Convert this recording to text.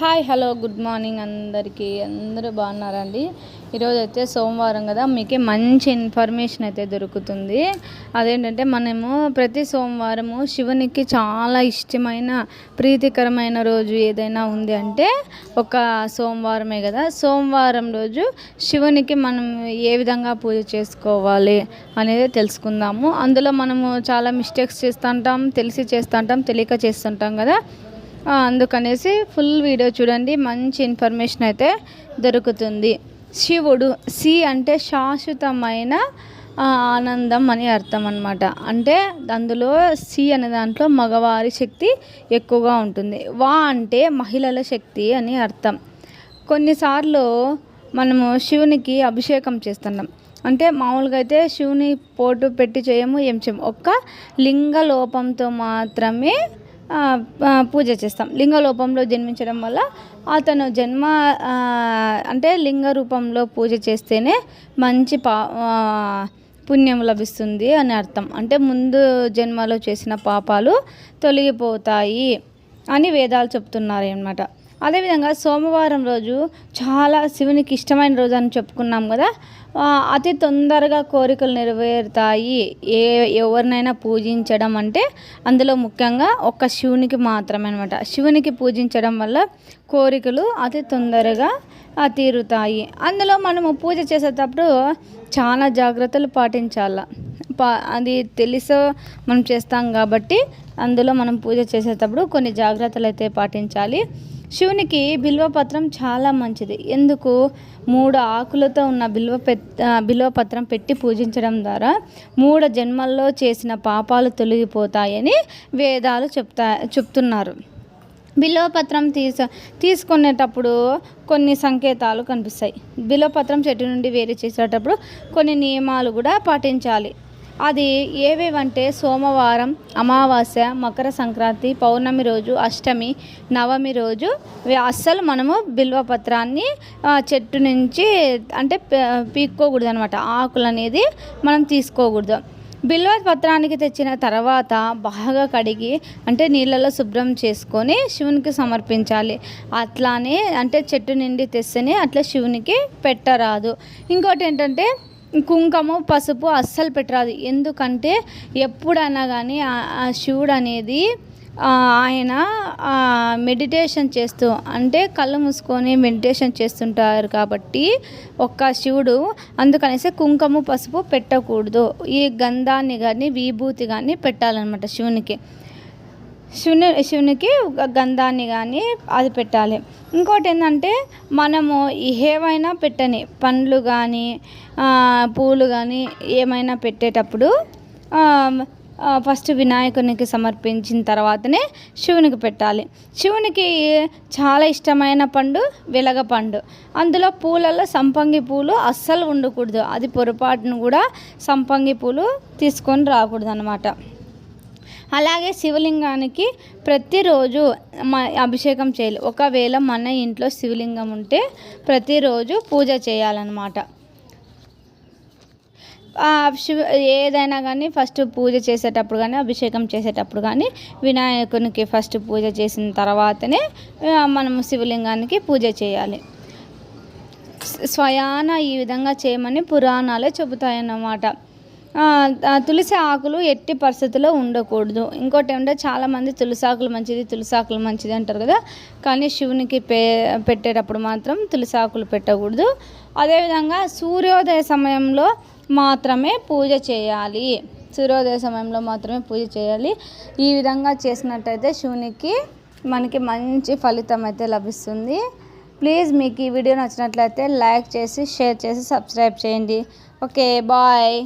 Hi hello good morning అందరికీ. అందరూ బాగున్నారండి? ఈరోజు అయితే సోమవారం కదా మీకు మంచి ఇన్ఫర్మేషన్ అయితే దొరుకుతుంది. అదేంటంటే మనము ప్రతి సోమవారము శివునికి చాలా ఇష్టమైన ప్రీతికరమైన రోజు ఏదైనా ఉంది అంటే ఒక సోమవారమే కదా. సోమవారం రోజు శివునికి మనం ఏ విధంగా పూజ చేసుకోవాలి అనేది తెలుసుకుందాము. అందులో మనము చాలా మిస్టేక్స్ చేస్తుంటాం తెలిసి చేస్తుంటాం తెలియక చేస్తుంటాం కదా. అందుకనేసి ఫుల్ వీడియో చూడండి మంచి ఇన్ఫర్మేషన్ అయితే దొరుకుతుంది. శివుడు సి అంటే శాశ్వతమైన ఆనందం అని అర్థం అనమాట అంటే అందులో సి అనే దాంట్లో మగవారి శక్తి ఎక్కువగా ఉంటుంది. వా అంటే మహిళల శక్తి అని అర్థం. కొన్నిసార్లు మనము శివునికి అభిషేకం చేస్తున్నాం. అంటే మామూలుగా అయితే శివుని పోటు పెట్టి చేయము ఏం చేయము. ఒక్క లింగ లోపంతో మాత్రమే పూజ చేస్తాం. లింగ లోపంలో జన్మించడం వల్ల అతను జన్మ అంటే లింగ రూపంలో పూజ చేస్తేనే మంచి పా పుణ్యం లభిస్తుంది అని అర్థం. అంటే ముందు జన్మలో చేసిన పాపాలు తొలగిపోతాయి అని వేదాలు చెప్తున్నారు అన్నమాట అదేవిధంగా సోమవారం రోజు చాలా శివునికి ఇష్టమైన రోజు అని చెప్పుకున్నాం కదా అతి తొందరగా కోరికలు నెరవేరుతాయి. ఏ ఎవరినైనా పూజించడం అంటే అందులో ముఖ్యంగా ఒక్క శివునికి మాత్రమే అనమాట శివునికి పూజించడం వల్ల కోరికలు అతి తొందరగా తీరుతాయి. అందులో మనము పూజ చేసేటప్పుడు చాలా జాగ్రత్తలు పాటించాల. పా అది తెలుసో మనం చేస్తాం కాబట్టి అందులో మనం పూజ చేసేటప్పుడు కొన్ని జాగ్రత్తలు అయితే పాటించాలి. శివునికి బిల్వపత్రం చాలా మంచిది. ఎందుకు? మూడు ఆకులతో ఉన్న బిల్వ బిల్వపత్రం పెట్టి పూజించడం ద్వారా మూడు జన్మల్లో చేసిన పాపాలు తొలగిపోతాయని వేదాలు చెప్తా చెప్తున్నారు. బిల్వపత్రం తీసు తీసుకునేటప్పుడు కొన్ని సంకేతాలు కనిపిస్తాయి. బిల్వపత్రం చెట్టు నుండి వేరు చేసేటప్పుడు కొన్ని నియమాలు కూడా పాటించాలి. అది ఏవేవంటే సోమవారం అమావాస్య మకర సంక్రాంతి పౌర్ణమి రోజు అష్టమి నవమి రోజు అస్సలు మనము బిల్వపత్రాన్ని చెట్టు నుంచి అంటే పీక్కోకూడదు అనమాట ఆకులు అనేది మనం తీసుకోకూడదు. బిల్వ పత్రానికి తెచ్చిన తర్వాత బాగా కడిగి అంటే నీళ్ళలో శుభ్రం చేసుకొని శివునికి సమర్పించాలి. అట్లానే అంటే చెట్టు నిండి తెస్తేనే అట్లా శివునికి పెట్టరాదు. ఇంకోటి ఏంటంటే కుంకుమ పసుపు అస్సలు పెట్టరాదు. ఎందుకంటే ఎప్పుడైనా కానీ ఆ- శివుడు అనేది ఆయన మెడిటేషన్ చేస్తూ అంటే కళ్ళు మూసుకొని మెడిటేషన్ చేస్తుంటారు కాబట్టి ఒక్క శివుడు అందుకనేసి కుంకుమ పసుపు పెట్టకూడదు. ఈ గంధాన్ని కానీ విభూతి కానీ పెట్టాలన్నమాట శివునికి. శివుని శివునికి గంధాన్ని కానీ అది పెట్టాలి. ఇంకోటి ఏంటంటే మనము ఏవైనా పెట్టని పండ్లు కానీ పూలు కానీ ఏమైనా పెట్టేటప్పుడు ఫస్ట్ వినాయకునికి సమర్పించిన తర్వాతనే శివునికి పెట్టాలి. శివునికి చాలా ఇష్టమైన పండు వెలగ పండు. అందులో పూలలో సంపంగి పూలు అస్సలు ఉండకూడదు. అది పొరపాటును కూడా సంపంగి పూలు తీసుకొని రాకూడదు అనమాట అలాగే శివలింగానికి ప్రతిరోజు మ అభిషేకం చేయాలి. ఒకవేళ మన ఇంట్లో శివలింగం ఉంటే ప్రతిరోజు పూజ చేయాలన్నమాట. శివ ఏదైనా కానీ ఫస్ట్ పూజ చేసేటప్పుడు కానీ అభిషేకం చేసేటప్పుడు కానీ వినాయకునికి ఫస్ట్ పూజ చేసిన తర్వాతనే మనము శివలింగానికి పూజ చేయాలి. స్వయాన ఈ విధంగా చేయమని పురాణాలే చెబుతాయన్నమాట. తులసి ఆకులు ఎట్టి పరిస్థితుల్లో ఉండకూడదు. ఇంకోటి ఏమంటే చాలామంది తులసి ఆకులు మంచిది తులసి ఆకులు మంచిది అంటారు కదా. కానీ శివునికి పే పెట్టేటప్పుడు మాత్రం తులసి ఆకులు పెట్టకూడదు. అదేవిధంగా సూర్యోదయ సమయంలో మాత్రమే పూజ చేయాలి. సూర్యోదయ సమయంలో మాత్రమే పూజ చేయాలి. ఈ విధంగా చేసినట్టయితే శివునికి మనకి మంచి ఫలితం అయితే లభిస్తుంది. ప్లీజ్ మీకు ఈ వీడియో నచ్చినట్లయితే లైక్ చేసి షేర్ చేసి సబ్స్క్రైబ్ చేయండి. Okay bye.